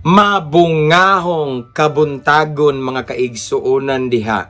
Mabungahong kabuntagon mga kaigsuonan diha.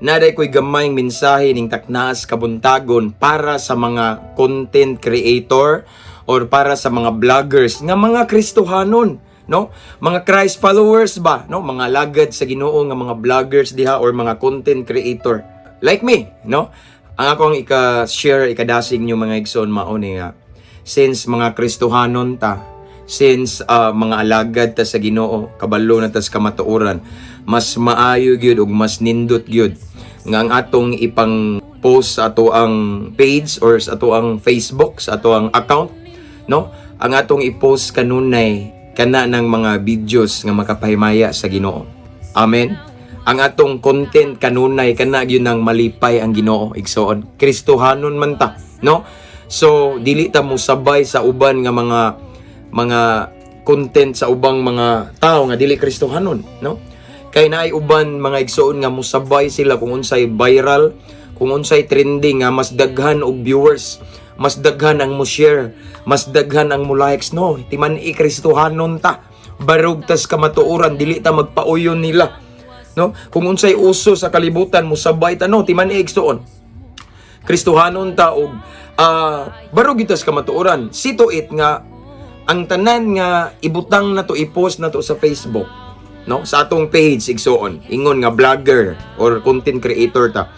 Naday ko'y gamayng mensahe ning taknaas kabuntagon para sa mga content creator or para sa mga vloggers nga mga Kristohanon no? Mga Christ followers ba no? Mga lagad sa Ginoo nga mga vloggers diha or mga content creator. Like me no? Ang akong ika-share ikadasig nyo mga igsoon mao ni nga since mga Kristohanon ta since ah, mga alagad ta sa Ginoo kabalo na tas kamatuoran mas maayo gyud ug mas nindot gyud nga ang atong ipang post sa ato ang page or sa ato ang Facebook sa ato ang account no? Ang atong i-post kanunay kana ng mga videos nga makapahimaya sa Ginoo. Amen? Ang atong content kanunay kana gyud nang malipay ang Ginoo igsoon. Kristohanon man ta no? So dili ta mo sabay sa uban nga mga mga content sa ubang mga tao nga dili Kristohanon no? Kay naay uban mga igsoon nga musabay sila kung unsay viral kung unsay trending nga mas daghan og viewers mas daghan ang mo share mas daghan ang mo likes no timan i Kristohanon ta. Barog tas kamatuoran dili ta magpauyon nila no? Kung unsay uso sa kalibutan musabay ta no? Timan i igsoon Kristohanon ta og ah barog itas kamatuoran. Sito it nga ang tanan nga ibutang na to i-post na to sa Facebook no? Sa atong page igsoon. Ingon nga vlogger or content creator ta.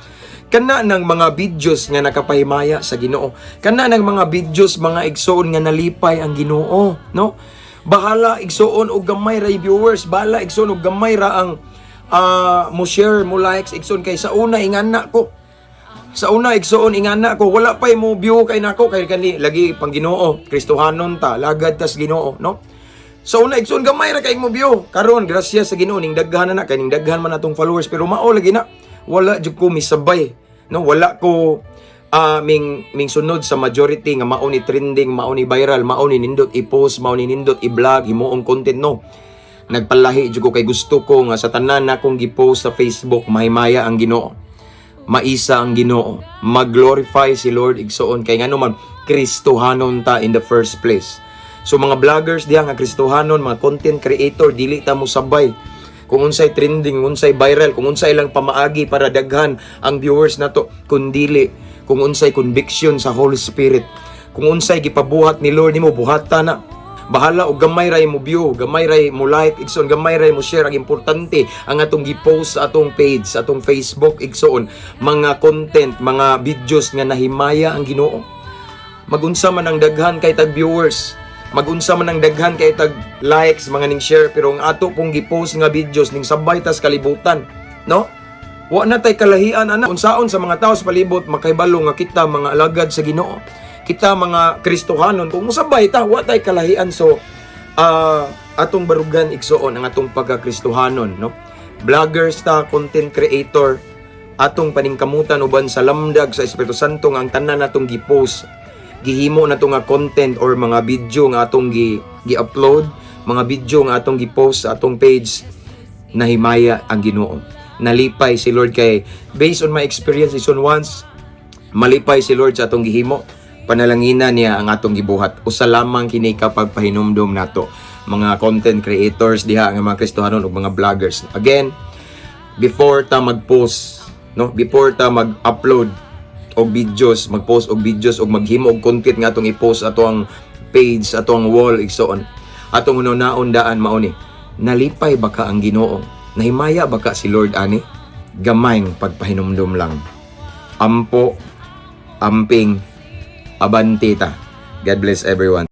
Kana ng mga videos nga nakapahimaya sa Ginoo. Kana ng mga videos mga igsoon nga nalipay ang Ginoo no? Bahala igsoon og gamay ra viewers. Bahala igsoon og gamay ra ang ah, mo share mo likes igsoon. Kay sa una ingana ko sa una igsoon ingana ko wala pa mo view kay nako kay kani lagi pang Ginoo. Kristohanon ta lagad tas Ginoo no? Sa una igsoon gamay ra kay mo view karon grasya sa Ginoo ning daghan na kay ning daghan man atong followers. Pero mao lagi na wala jud ko misabay no? Wala ko ah, ming ming sunod sa majority nga mao ni trending mao ni viral mao ni nindot i-post mao ni nindot i-vlog himuong content no? Nagpalahi jud ko kay gusto ko nga sa tanan na akong gi-post sa Facebook mahimaya ang Ginoo maisa ang Ginoo mag-glorify si Lord igsoon. Kay ngano man Kristohanon ta in the first place. So mga vloggers diha nga Kristohanon mga content creator dili ta mo sabay. Kung unsay trending kung unsay viral kung unsay lang pamaagi para daghan ang viewers nato kun dili kung unsay conviction sa Holy Spirit. Kung unsay gipabuhat ni Lord nimo buhata na bahala og gamay ray mo view gamay ray mo like igsoon gamay ray mo share ang importante ang atong gi-post sa atong page sa atong Facebook igsoon mga content mga videos nga nahimaya ang Ginoo. Magunsa man ang daghan kay tag viewers magunsa man ang daghan kay tag likes mga ning share pero ang ato pong gi-post nga videos ning sabay tas kalibutan no? Wa na tay kalahian ana. Unsaon sa mga tao sa palibot makaibalo nga kita mga alagad sa Ginoo. Kita mga Kristohanon kung musabay ta wa tay kalahian so ah, atong barugan igsoon ang atong pagka-Kristohanon no. Vloggers ta, content creator, atong paningkamutan uban sa lamdag sa Espiritu Santo nga ang tanan natong gi-post gihimo na nga content or mga video nga atong gi gi-upload, mga video nga atong gi-post sa atong page nahimaya ang Ginoo. Nalipay si Lord kay based on my experience ison once malipay si Lord sa atong gihimo. Panalangina niya ang atong gibuhat. Usa lamang kini kapag pahinumdom nato mga content creators diha nga mga Kristohanon ug mga vloggers. Again, before ta mag-post, no? Before ta mag-upload og videos, mag-post og videos og maghimo og content nga atong i-post ato ang page, ato ang wall igsoon. Atong unaon daan mao ni. Nalipay baka ang Ginoo? Nahimaya baka si Lord ani? Gamayng pagpahinumdum lang. Ampo, amping, abantita. God bless everyone.